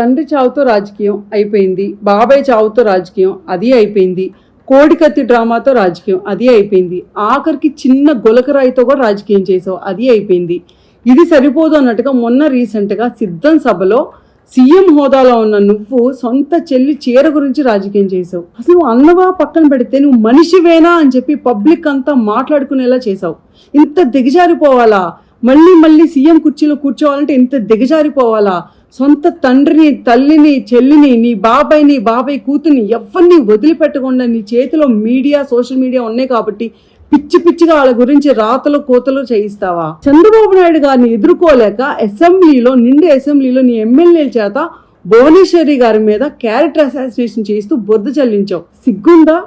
తండ్రి చావుతో రాజకీయం అయిపోయింది బాబాయ్ చావుతో రాజకీయం అది అయిపోయింది కోడికత్తి డ్రామాతో రాజకీయం అది అయిపోయింది ఆఖరికి చిన్న గొలకరాయితో కూడా రాజకీయం చేసావు అది అయిపోయింది. ఇది సరిపోదు అన్నట్టుగా మొన్న రీసెంట్గా సిద్ధం సభలో సీఎం హోదాలో ఉన్న నువ్వు సొంత చెల్లి చీర గురించి రాజకీయం చేసావు. అసలు నువ్వు అన్నవా పక్కన పెడితే నువ్వు మనిషివేనా అని చెప్పి పబ్లిక్ అంతా మాట్లాడుకునేలా చేసావు. ఇంత దిగజారిపోవాలా? మళ్ళీ మళ్ళీ సీఎం కుర్చీలో కూర్చోవాలంటే ఇంత దిగజారిపోవాలా? సొంత తండ్రిని తల్లిని చెల్లిని నీ బాబాయ్ నీ బాబాయ్ కూతుర్ని ఎవరిని వదిలిపెట్టకుండా నీ చేతిలో మీడియా సోషల్ మీడియా ఉన్నాయి కాబట్టి పిచ్చి పిచ్చిగా వాళ్ళ గురించి రాతలు కోతలు చేయిస్తావా? చంద్రబాబు నాయుడు గారిని ఎదుర్కోలేక అసెంబ్లీలో నిండు అసెంబ్లీలో నీ ఎమ్మెల్యేల చేత భువనేశ్వరి గారి మీద క్యారెక్టర్ అసాసినేషన్ చేస్తూ బొద్ద చెల్లించావు. సిగ్గుందా?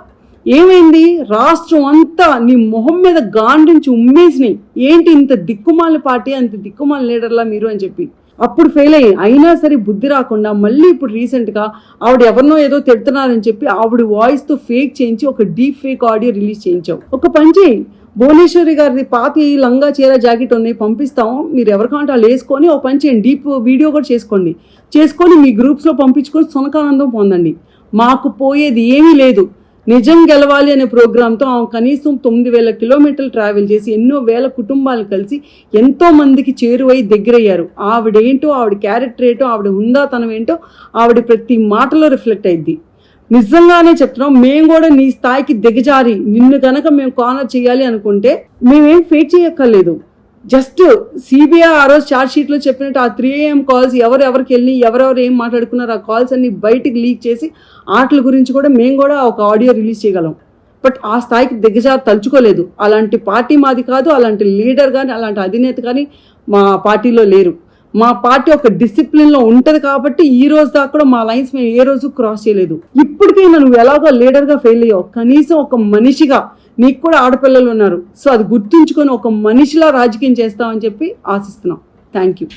ఏమైంది? రాష్ట్రం అంతా నీ మొహం మీద గాండించి ఉమ్మేసినాయి. ఏంటి ఇంత దిక్కుమాల పార్టీ అంత దిక్కుమాల లీడర్లా మీరు అని చెప్పి. అప్పుడు ఫెయిల్ అయ్యి అయినా సరే బుద్ధి రాకుండా మళ్ళీ ఇప్పుడు రీసెంట్గా ఆవిడ ఎవరినో ఏదో తిడుతున్నారని చెప్పి ఆవిడ వాయిస్తో ఫేక్ చేయించి ఒక డీప్ ఫేక్ ఆడియో రిలీజ్ చేయించాం ఒక పని చేయి. భువనేశ్వరి గారిది పాతి లంగా చీర జాకెట్ ఉన్నాయి పంపిస్తాం మీరు ఎవరికంటే వాళ్ళు వేసుకొని ఒక పని చేయండి. డీప్ వీడియో కూడా చేసుకోండి. చేసుకొని మీ గ్రూప్స్లో పంపించుకొని సునకానందం పొందండి. మాకు పోయేది ఏమీ లేదు. నిజం గెలవాలి అనే ప్రోగ్రాంతో ఆమె కనీసం తొమ్మిది వేల కిలోమీటర్లు ట్రావెల్ చేసి ఎన్నో వేల కుటుంబాలు కలిసి ఎంతో మందికి చేరువై దగ్గరయ్యారు. ఆవిడేంటో ఆవిడ క్యారెక్టర్ ఏంటో ఆవిడ హుందాతనం ఏంటో ఆవిడ ప్రతి మాటలో రిఫ్లెక్ట్ అయింది నిజంగానే చెప్తున్నాం మేము కూడా నీ స్థాయికి దిగజారి నిన్ను కనుక మేము కానర్ చేయాలి అనుకుంటే మేమేం ఫేట్ చేయక్కర్లేదు. జస్ట్ సిబిఐ ఆ రోజు చార్జ్ షీట్లో చెప్పినట్టు ఆ త్రీ ఏఎం కాల్స్ ఎవరు ఎవరికి వెళ్ళి ఎవరెవరు ఏం మాట్లాడుకున్నారు ఆ కాల్స్ అన్ని బయటికి లీక్ చేసి ఆటల గురించి కూడా మేము కూడా ఒక ఆడియో రిలీజ్ చేయగలం. బట్ ఆ స్థాయికి దిగజారి తలుచుకోలేదు. అలాంటి పార్టీ మాది కాదు అలాంటి లీడర్ కానీ అలాంటి అధినేత కానీ మా పార్టీలో లేరు. మా పార్టీ ఒక డిసిప్లిన్లో ఉంటుంది కాబట్టి ఈ రోజు దాకా కూడా మా లైన్స్ మేము ఏ రోజు క్రాస్ చేయలేదు. ఇప్పటికైనా నువ్వు ఎలాగో లీడర్గా ఫెయిల్ అయ్యావు. కనీసం ఒక మనిషిగా నీకు కూడా ఆడపిల్లలు ఉన్నారు. సో అది గుర్తుంచుకొని ఒక మనిషిలా రాజకీయం చేస్తామని చెప్పి ఆశిస్తున్నాం. Thank you